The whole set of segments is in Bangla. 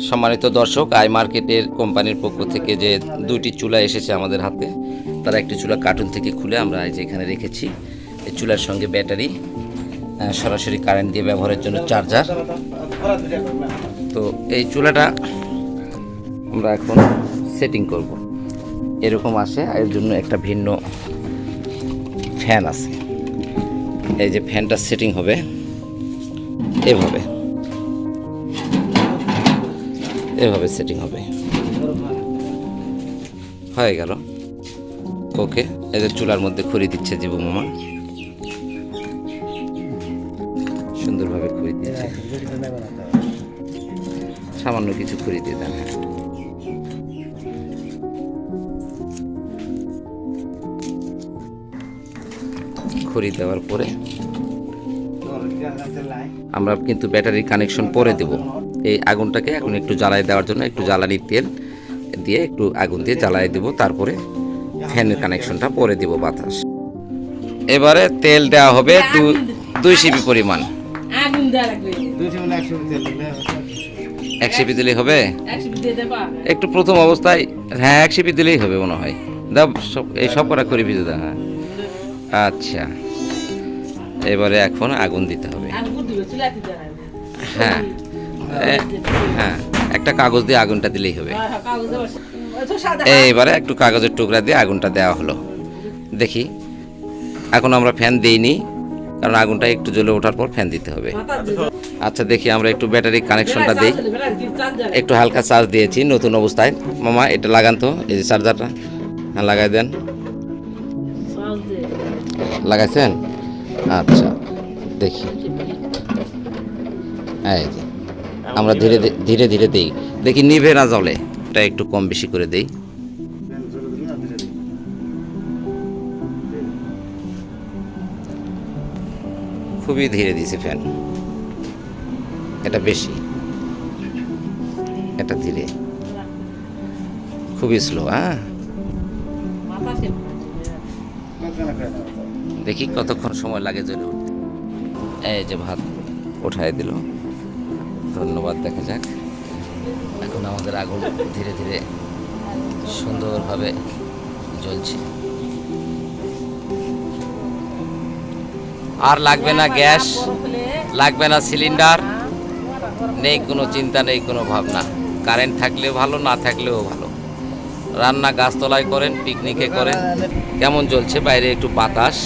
সম্মানিত দর্শক, আই মার্কেটের কোম্পানির পক্ষ থেকে যে দুইটি চুলা এসেছে আমাদের হাতে, তারা একটি চুলা কার্টুন থেকে খুলে আমরা এই যে এখানে রেখেছি। এই চুলার সঙ্গে ব্যাটারি সরাসরি কারেন্ট দিয়ে ব্যবহারের জন্য চার্জার। তো এই চুলাটা আমরা এখন সেটিং করব। এরকম আসে এর জন্য একটা ভিন্ন ফ্যান আছে। এই যে ফ্যানটা সেটিং হবে, এভাবে। এভাবে সেটিং হবে। হয়ে গেল। ওকে, এদের চুলার মধ্যে খড়ি দিচ্ছে জীবু মামা। সুন্দরভাবে খড়ি দিচ্ছে সামান্য কিছু খড়ি দিয়ে দেন হ্যাঁ। দেওয়ার পরে আমরা কিন্তু ব্যাটারি কানেকশন পরে দেব। এই আগুনটাকে এখন একটু জ্বালাই দেওয়ার জন্য একটু জ্বালানি তেল দিয়ে একটু আগুন দিয়ে জ্বালায় দেব তারপরে ফ্যানের কানেকশনটা পরে দেব বাতাস। এবারে তেল দেওয়া হবে দু- দুই সিপি পরিমাণ। আগুন দেওয়া লাগবে। এক সিপি দিলেই হবে? একটু প্রথম অবস্থায় হ্যাঁ এক সিপি দিলেই হবে মনে হয়। দাও সব এই সব করা করে ভিজে দাও হ্যাঁ। আচ্ছা। এবারে এখন আগুন দিতে হবে। হ্যাঁ। হ্যাঁ একটা কাগজ দিয়ে আগুনটা দিলেই হবে। কাগজ দেওয়া এইবারে একটু কাগজের টুকরা দিয়ে আগুনটা দেওয়া হলো। দেখি এখন আমরা ফ্যান দিইনি কারণ আগুনটা একটু জ্বলে ওঠার পর ফ্যান দিতে হবে। আচ্ছা দেখি আমরা একটু ব্যাটারি কানেকশনটা দিই। একটু হালকা চার্জ দিয়েছি নতুন অবস্থায়। মামা এটা লাগান তো এই যে চার্জারটা। হ্যাঁ লাগাই দেন। লাগাইছেন? আচ্ছা দেখি। এই যে আমরা ধীরে ধীরে- ধীরে ধীরে দেই। দেখি নিভে না জ্বলে। এটা একটু কম বেশি করে দেই। খুবই ধীরে দিয়েছে ফ্যান। এটা বেশি। এটা ধীরে। খুবই স্লো হ্যাঁ? দেখি কতক্ষণ সময় লাগে জ্বলে উঠতে। এই যে ভাত উঠায় দিল। ধন্যবাদ, দেখা যাক। এখন আমাদের আগুন ধীরে ধীরে সুন্দরভাবে জ্বলছে। আর লাগবে না গ্যাস, লাগবে না সিলিন্ডার। নেই কোনো চিন্তা, নেই কোনো ভাবনা। কারেন্ট থাকলেও ভালো, না থাকলেও ভালো। রান্না গাছতলায় করেন, পিকনিকে করেন। কেমন চলছে বাইরে একটু বাতাস।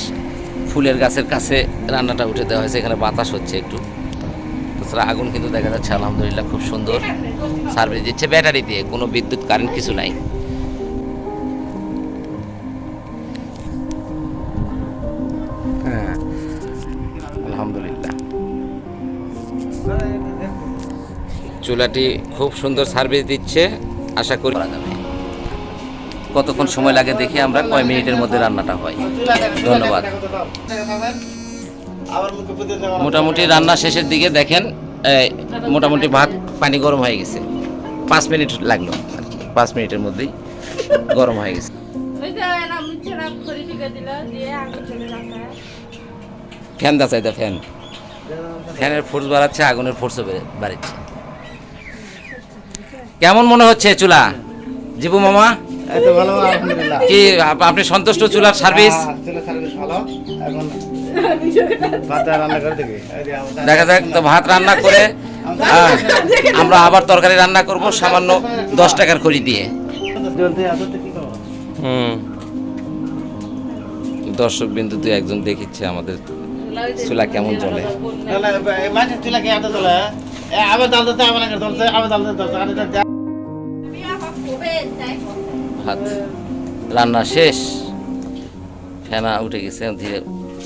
ফুলের গাছের কাছে রান্নাটা উঠে দেওয়া হয়েছে, এখানে বাতাস হচ্ছে একটু। তাছাড়া আগুন কিন্তু দেখা যাচ্ছে আলহামদুলিল্লাহ খুব সুন্দর। সার্ভিস দিচ্ছে ব্যাটারি দিয়ে কোনো বিদ্যুৎ কারেন্ট কিছু নাই। হ্যাঁ আলহামদুলিল্লাহ। চুলাটি খুব সুন্দর সার্ভিস দিচ্ছে আশা করি করা যাবে। কতক্ষণ সময় লাগে দেখি আমরা কয় মিনিটের মধ্যে রান্নাটা হয়। ধন্যবাদ। মোটামুটি রান্না শেষের দিকে দেখেন মোটামুটি ভাত পানি গরম হয়ে গেছে। পাঁচ মিনিট লাগল আর কি পাঁচ মিনিটের মধ্যেই গরম হয়ে গেছে। ফ্যান দা ফ্যান। ফ্যানের ফোর্স বাড়াচ্ছে আগুনের ফোর্সও বাড়াচ্ছে। কেমন মনে হচ্ছে চুলা? জিবু মামা? এই তো ভালো আলহামদুলিল্লাহ। কি আপনি সন্তুষ্ট চুলার সার্ভিস? হ্যাঁ, সার্ভিস ভালো। এখন দেখি। যাক তো ভাত রান্না করে আমরা আবার তরকারি রান্না করব সামান্য দশ টাকার করি দিয়ে? হুম। দর্শক বিন্দু তুই একজন দেখিচ্ছে আমাদের চুলা কেমন চলে ভাত। রান্না শেষ। ফেনা উঠে গেছে ধীরে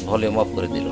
ভলিউম অফ করে দিল